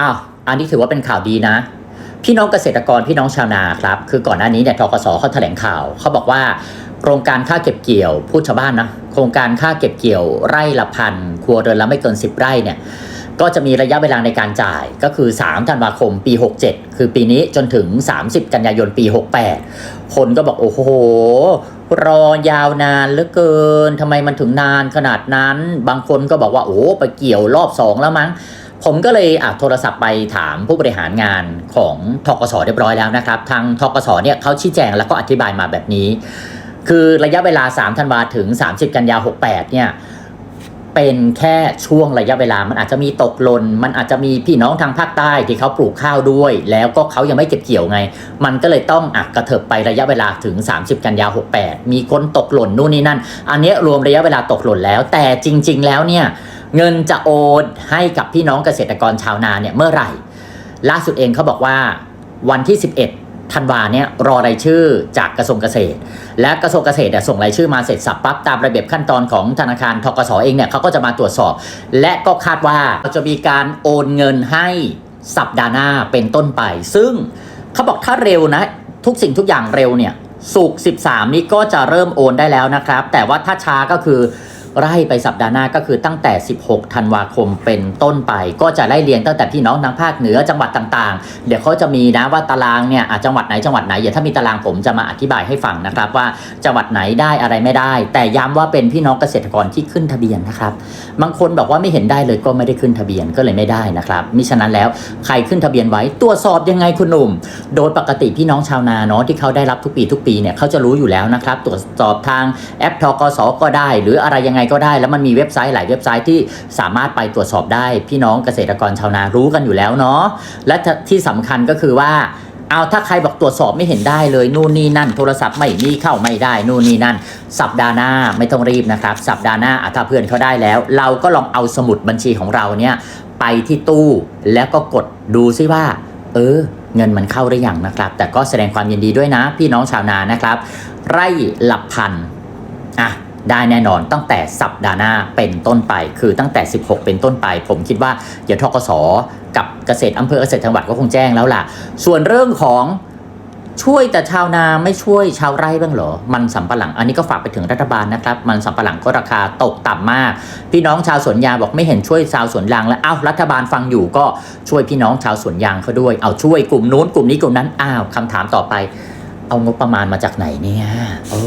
อ้าวอันนี้ถือว่าเป็นข่าวดีนะ พี่น้องเกษตรกรพี่น้องชาวนาครับ คือก่อนหน้านี้เนี่ยทกสเขาแถลงข่าวเขาบอกว่าโครงการค่าเก็บเกี่ยวพูดชาวบ้านนะโครงการค่าเก็บเกี่ยวไร่ละพันครัวเรือนละไม่เกิน 10 ไร่เนี่ยก็จะมีระยะเวลาในการจ่ายก็คือ 3 ธันวาคมปี 67 คือปีนี้จนถึง 30 กันยายนปี 68 คนก็บอกโอ้โห รอยาวนานเหลือเกินทำไมมันถึงนานขนาดนั้น บางคนก็บอกว่าโอ้ไปเกี่ยวรอบสองแล้วมั้ง ผมก็เลยอะโทรศัพท์ไปถามผู้บริหารงานของทกสเรียบร้อยแล้วนะครับ ทางทกสเนี่ยเขาชี้แจงแล้วก็อธิบายมาแบบนี้ คือระยะเวลา 3 ธันวาถึง 30 กันยา 68 เนี่ยเป็นแค่ช่วงระยะเวลา มันอาจจะมีตกหล่น มันอาจจะมีพี่น้องทางภาคใต้ที่เขาปลูกข้าวด้วย แล้วก็เขายังไม่เก็บเกี่ยวไง มันก็เลยต้องอะกระเถิบไประยะเวลาถึง 30 กันยา 68 มีคนตกหล่นนู่นนี่นั่น อันนี้รวมระยะเวลาตกหล่นแล้ว แต่จริง ๆ แล้วเนี่ย เงินจะโอนให้กับพี่น้องเกษตรกรชาวนาเนี่ยเมื่อไหร่ ล่าสุดเองเขาบอกว่าวันที่ 11ธันวาเนี่ยรอรายชื่อจากกระทรวงเกษตร และกระทรวงเกษตรเนี่ยส่งรายชื่อมาเสร็จสับปั๊บตามระเบียบขั้นตอนของธนาคารทกสเองเนี่ยเขาก็จะมาตรวจสอบ และก็คาดว่าจะมีการโอนเงินให้สัปดาห์หน้าเป็นต้นไป ซึ่งเขาบอกถ้าเร็วนะ ทุกสิ่งทุกอย่างเร็วเนี่ยสุก13 นี้ก็จะเริ่มโอนได้แล้วนะครับ แต่ว่าถ้าช้าก็คือ ไล่ไปสัปดาห์หน้าก็คือตั้งแต่ 16 ธันวาคมเป็นต้นไป ก็จะไล่เรียงตั้งแต่พี่น้องทางภาคเหนือจังหวัดต่างๆ เดี๋ยวเขาจะมีนะว่าตารางเนี่ยอะจังหวัดไหนจังหวัดไหนเดี๋ยวถ้ามีตารางผมจะมาอธิบายให้ฟังนะครับว่าจังหวัดไหนได้อะไรไม่ได้ แต่ย้ำว่าเป็นพี่น้องเกษตรกรที่ขึ้นทะเบียนนะครับบางคนบอกว่าไม่เห็นได้เลยก็ไม่ได้ขึ้นทะเบียนก็เลยไม่ได้นะครับมิฉะนั้นแล้วใครขึ้นทะเบียนไว้ตรวจสอบยังไงคุณหนุ่ม โดยปกติพี่น้องชาวนาเนาะที่เขาได้รับทุกปีทุกปีเนี่ยเขาจะรู้อยู่แล้วนะครับตรวจสอบทางแอปทกสก็ได้ หรืออะไรยังไงก็ได้ แล้วมันมีเว็บไซต์หลายเว็บไซต์ที่สามารถไปตรวจสอบได้ พี่น้องเกษตรกรชาวนารู้กันอยู่แล้วเนาะและที่สำคัญก็คือว่าเอาถ้าใครบอกตรวจสอบไม่เห็นได้เลยนู่นนี่นั่น โทรศัพท์ไม่มีเข้าไม่ได้นู่นนี่นั่น สัปดาห์หน้าไม่ต้องรีบนะครับ สัปดาห์หน้าถ้าเพื่อนเขาได้แล้ว เราก็ลองเอาสมุดบัญชีของเราเนี่ยไปที่ตู้แล้วก็กดดูซิว่า เออ เงินมันเข้าหรือยังนะครับ แต่ก็แสดงความยินดีด้วยนะ พี่น้องชาวนานะครับ ไร่หลักพันอะ ได้แน่นอนตั้งแต่สัปดาห์หน้าเป็นต้นไป คือตั้งแต่ 16 เป็นต้นไป ผมคิดว่าเดี๋ยวทกสกับเกษตรอำเภอเกษตรจังหวัดก็คงแจ้งแล้วล่ะ ส่วนเรื่องของช่วยแต่ชาวนาไม่ช่วยชาวไร่บ้างเหรอ มันสำปะหลัง อันนี้ก็ฝากไปถึงรัฐบาลนะครับ มันสำปะหลังก็ราคาตกต่ำมาก พี่น้องชาวสวนยางบอกไม่เห็นช่วยชาวสวนยางแล้ว อ้าวรัฐบาลฟังอยู่ก็ช่วยพี่น้องชาวสวนยางเขาด้วย เอาช่วยกลุ่มนู้นกลุ่มนี้กลุ่มนั้น อ้าวคำถามต่อไป เอางบประมาณมาจากไหนเนี่ย โอ้